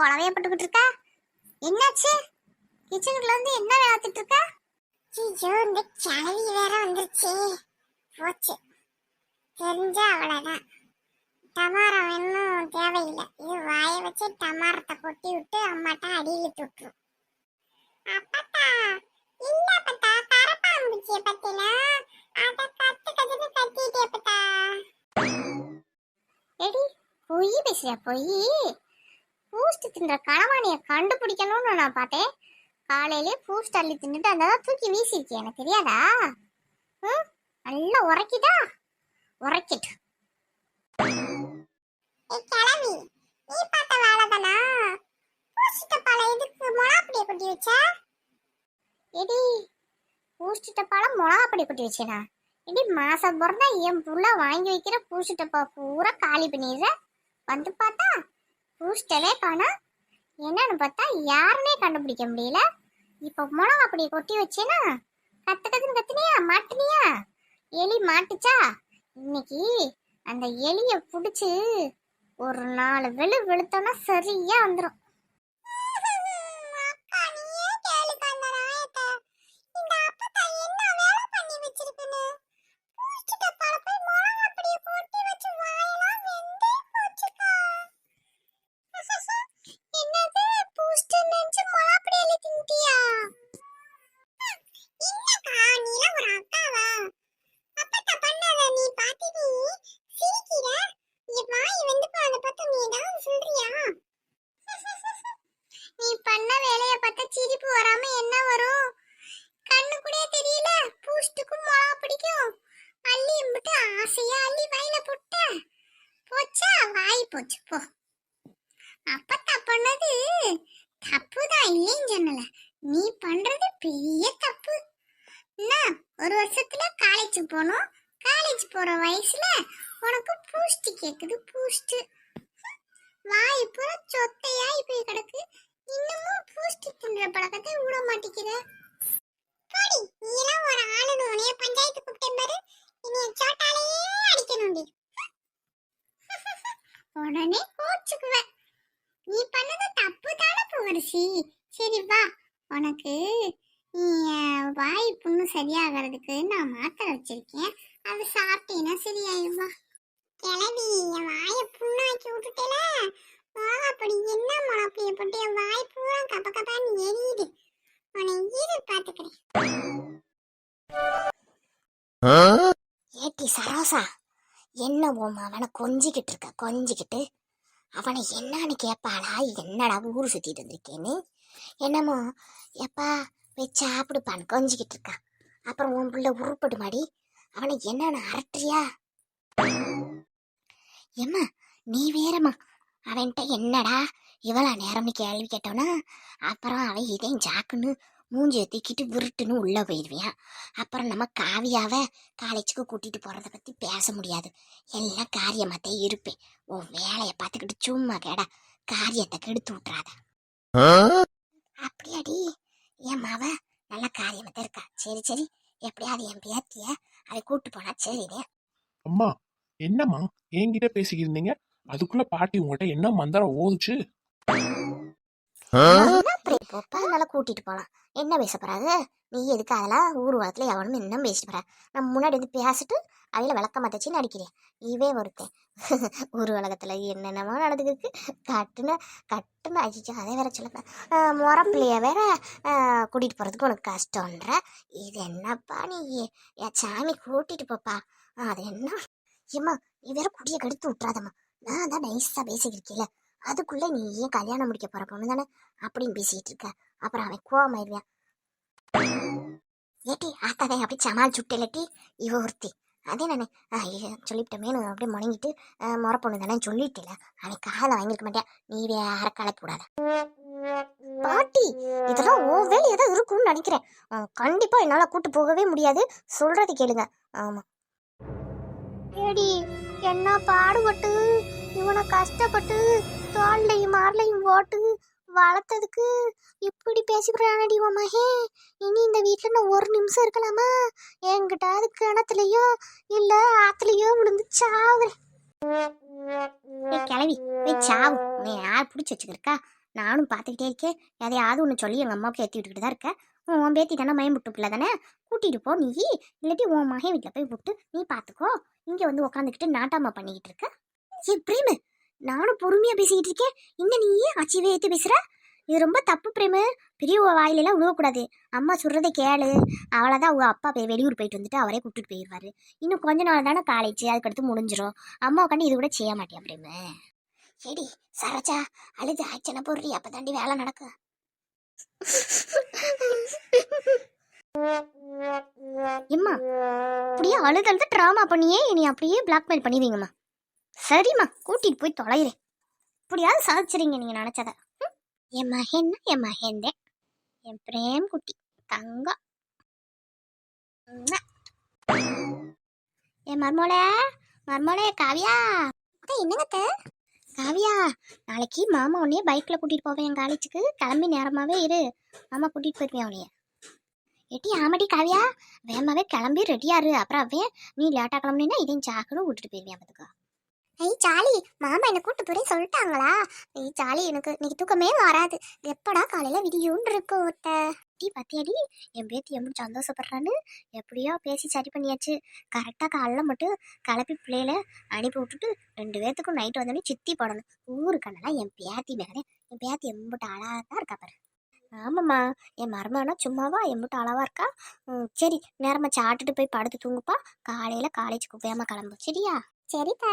புடவையப்பட்டுக்கிட்டு இருக்க? என்னாச்சு? கிச்சனுக்குள்ள வந்து என்ன விளாத்துட்டு இருக்க? ஐயோ இந்த கிளவி வேற வந்துருச்சு. போச்சு. தெரிஞ்சா அவ்வளவுதான். டமாரம் இன்னும் தேவையில்லை. இது வாய வச்சு டமாரத்தை கொட்டி விட்டு அம்மாட்ட அடியில் தொட்டுரும் அப்பத்தா இல்ல அப்பத்தா? கரப்பாம்பூச்சிய பத்தினா? அத கத்து கத்துன்னு கத்திட்டே அப்பத்தா. எடி பொய் பேசுறியா பொய்? பூஸ்ட் தின்ற களவாணிய கண்டுபிடிக்கணும்னு நான் பார்த்தேன். காலையிலே பூஸ்ட் அள்ளி தின்னுட்டு அந்த தூக்கி வீசிருக்கேன் எனக்கு தெரியாதா? ம்? நல்லா உரைக்கிட்டா உரைக்கிட்டு ஏய் கிளவி நீ பார்த்த வேலை தானா? பூசிட்ட பழம் எதுக்கு மொளாப்படிய கொட்டி வச்ச? எடி பூஸ்ட் பழம் மிளகா கொட்டி வச்சேனா? எடி மாசம் பிறந்தா என் புள்ள வாங்கி வைக்கிற பூஸ்ட் டப்பா பூரா காலி பண்ணிடுற? வந்து பார்த்தா பூஸ்டலே பானா என்னன்னு பார்த்தா யாருமே கண்டுபிடிக்க முடியல. இப்போ மிளகா அப்படி கொட்டி வச்சேனா? கத்து கத்துன்னு கத்துனியா? மாட்டுனியா? எலி மாட்டுச்சா? இன்னைக்கு அந்த எலியை பிடிச்சி ஒரு நாலு வெளு வெளுத்தோன்னா சரியா வந்துடும் பண்ணது? தப்பு தான் இல்லைன்னு சொன்னல. நீ பண்றது பெரிய தப்பு. என்ன ஒரு வருஷத்துல காலேஜ் போகணும் காலேஜ் போற வயசுல உனக்கு பூஸ்ட் கேக்குது பூஸ்ட் வாய் பூரா சொத்தையாய் போய் கிடக்கு. இன்னமும் பூஸ்ட் தின்ற பழக்கத்தை விட மாட்டேங்கிற போடி நீலாம் ஒரு ஆளுன்னு உனைய பஞ்சாயத்து கூப்பிட்டேன் பாரு. இனிய சோட்டாலேயே அடிக்கணும்டி. உடனே கோச்சுக்குவேன். நீ பண்ணது தப்பு தானே புகரிசி சரி வா. உனக்கு வாய் புண்ணு சரியாகிறதுக்கு நான் மாத்திரை வச்சிருக்கேன். அது சாப்பிட்டீங்கன்னா சரியாயிரும் வா. கிளவி என் வாயை புண்ணாக்கி விட்டுட்டேல. மிளகாப்பொடி என்ன மிளகாப்பொடியை போட்டு என் வாய் பூரா கப்ப கப்பான்னு எரியுது. உன்னை இரு பாத்துக்கிறேன். ஏட்டி சரோசா என்ன உன் அவனை கொஞ்சிக்கிட்டு இருக்க கொஞ்சிக்கிட்டு. அவனை என்னன்னு கேட்பாளா என்னடா ஊர் சுத்திட்டு வந்திருக்கேன்னு? என்னமோ எப்பா போய் சாப்பிடுப்பான்னு கொஞ்சிக்கிட்டு இருக்கா அப்புறம் உன் பிள்ளை உருப்படு மாடி. அவனை என்னன்னு அரட்டுறியா? ஏம்மா நீ வேறம்மா. அவன்கிட்ட என்னடா இவ்வளோ நேரம்னு கேள்வி கேட்டோன்னா அப்புறம் அவன் இதையும் ஜாக்குன்னு மூஞ்சியை தூக்கிட்டு விருட்டுன்னு உள்ளே போயிடுவியான் அப்புறம் நம்ம காவியாவை காலேஜுக்கு கூட்டிட்டு போறத பத்தி பேச முடியாது. எல்லாம் காரியமாத்தே இருப்பேன். உன் வேலையை பார்த்துக்கிட்டு சும்மா கேடா. காரியத்தை கெடுத்து விட்றாத அப்படியாடி? என் மாவ நல்ல காரியமாத்த இருக்கா? சரி சரி. எப்படியாவது என் பேத்திய அதை கூட்டு போனா சரிதே அம்மா என்னம்மா? என்கிட்ட பேசிக்கிட்டு இருந்தீங்க. அதுக்குள்ள பாட்டி உங்கள்கிட்ட என்ன மந்திரம் ஓதுச்சு? போப்பா அதனால கூட்டிட்டு போகலாம் என்ன பேச போறாது நீ எதுக்கு அதெல்லாம் ஊர் உலகத்துல எவனும் என்ன பேசிட்டு போற? நம்ம முன்னாடி வந்து பேசிட்டு அவையில விளக்க மாத்தச்சு நடிக்கிறேன் இவே ஒருத்தன். ஊர் உலகத்துல என்னென்னமோ நடந்துருக்கு கட்டுன கட்டுன அஜிச்சு அதே வேற சொல்லுங்க முறை பிள்ளைய வேற கூட்டிகிட்டு கூட்டிட்டு போறதுக்கு உனக்கு கஷ்டம்ன்ற. இது என்னப்பா நீ? என் சாமி கூட்டிட்டு போப்பா. அது என்ன? ஏம்மா நீ வேற குடியை கெடுத்து விட்றாதம்மா நான் தான் நைஸாக பேசிக்கிருக்கேல அதுக்குள்ளே நீ ஏன் கல்யாணம் முடிக்க போகிற பொண்ணு தானே அப்படின்னு பேசிட்டு இருக்க. அப்புறம் அவன் கோவமாயிருவியான் ஏட்டி ஆத்தாவே அப்படி சமாளிச்சு விட்டேலட்டி இவ ஒருத்தி. அதே நானே சொல்லிவிட்டமேனு அப்படியே முணங்கிட்டு முறை பொண்ணு தானே சொல்லிட்டேல அவன் காலை வாங்கியிருக்க மாட்டேன் நீ வேற கலப்பி விடாத. பாட்டி இதெல்லாம் ஓ வேலையை தான் இருக்கும்னு நினைக்கிறேன். கண்டிப்பாக என்னால் கூட்டு போகவே முடியாது. சொல்றது கேளுங்க. ஆமா. ஏடி என்ன பாடுபட்டு? இவனை கஷ்டப்பட்டு தோல்லையும் மாரலையும் போட்டு வளர்த்ததுக்கு இப்படி பேசிக்கிறானடி உன் மகே. இனி இந்த வீட்டில் நான் ஒரு நிமிஷம் இருக்கலாமா? என்கிட்ட அது கிணத்துலையோ இல்லை ஆற்றுலையோ விழுந்து சாவுறேன். கிளவி போய் சாவு. உன்னை யார் பிடிச்சி வச்சுக்கிருக்கா? நானும் பார்த்துக்கிட்டே இருக்கேன். எதையாவது ஒன்று சொல்லி எங்கள் அம்மாவுக்கு ஏற்றி விட்டுக்கிட்டு தான் இருக்கேன். உன் உன் பேத்தி தானே மயம் விட்டு பிள்ளை தானே? கூட்டிகிட்டு போ நீ. இல்லாட்டி உன் மகன் வீட்டில் போய் விட்டு நீ பார்த்துக்கோ. இங்கே வந்து உட்காந்துக்கிட்டு நாட்டாமா பண்ணிக்கிட்டு இருக்க. ஏ பிரேமு நானும் பொறுமையாக பேசிக்கிட்டு இருக்கேன். இன்னும் நீ ஏன் அச்சிவே ஏற்றி பேசுகிற இது ரொம்ப தப்பு பிரேமு. பெரியவ வாயிலெல்லாம் விழுவக்கூடாது அம்மா சொல்கிறத கேளு. அவ்வளோதான் அவங்க அப்பா போய் வெளியூர் போயிட்டு வந்துட்டு அவரே கூட்டிட்டு போயிடுவாரு இன்னும் கொஞ்ச நாள் தானே காலேஜ் அதுக்கடுத்து முடிஞ்சிடும் அம்மா உட்காந்து இது கூட செய்ய மாட்டேன் பிரேமு? ஏடி சரச்சா அழுது. ஆச்சனை போடுறி. அப்போ தாண்டி வேலை நடக்கும். எம்மா அப்படியே அழுது அழுது ட்ராமா பண்ணியே. நீ அப்படியே பிளாக்மெயில் பண்ணிடுவீங்கம்மா. சரிம்மா கூட்டிட்டு போய் தொலைகிறேன் இப்படியாவது சாதிச்சிருங்க நீங்க நினைச்சத. என் மகன் என் மகன் என் பிரேம் குட்டி தங்கம் என் மர்மோளே மர்மோளே காவியா. என்னங்க காவியா நாளைக்கு மாமா உன்னைய பைக்கில் கூட்டிட்டு போவேன் என் காலேஜுக்கு. கிளம்பி நேரமாகவே இரு. மாமா கூட்டிட்டு போயிருவேன் உன்னைய? எட்டி ஆமாடி காவியா. வேமாவே கிளம்பி ரெடியாரு அப்புறம் அவன் நீ லேட்டாக கிளம்புனா இதையும் சாக்கணும் விட்டுட்டு போயிருவேன் அதுக்கு ஐய் ஜாலி மாமா என்ன கூட்டு போறேன் சொல்லிட்டாங்களா? ஐய் ஜாலி எனக்கு இன்னைக்கு தூக்கமே வராது எப்படா காலையில விடியும்னு இருக்கும் ஒத்த டீ பத்தியடி? என் பேத்தி எப்படி சந்தோஷப்படுறான்னு எப்படியோ பேசி சரி பண்ணியாச்சு. கரெக்டாக காலைல மட்டும் கிளப்பி பிள்ளையில அனுப்பி விட்டுட்டு ரெண்டு பேர்த்துக்கும் நைட் வந்தோடனே சித்தி போடணும். ஊருக்கண்ணெல்லாம் என் பேத்தி மேலே. என் பேத்தி எம்பிட்டு அழகாக தான் இருக்கா பாரு. ஆமாம்மா என் மருமகனா சும்மாவா? எம்பிட்டு அளவாக இருக்கா? ம், சரி நேரமாக சாப்பிட்டுட்டு போய் படுத்து தூங்குப்பா. காலையில் காலேஜுக்கு வேகமாக கிளம்பு. சரியா? சரிப்பா.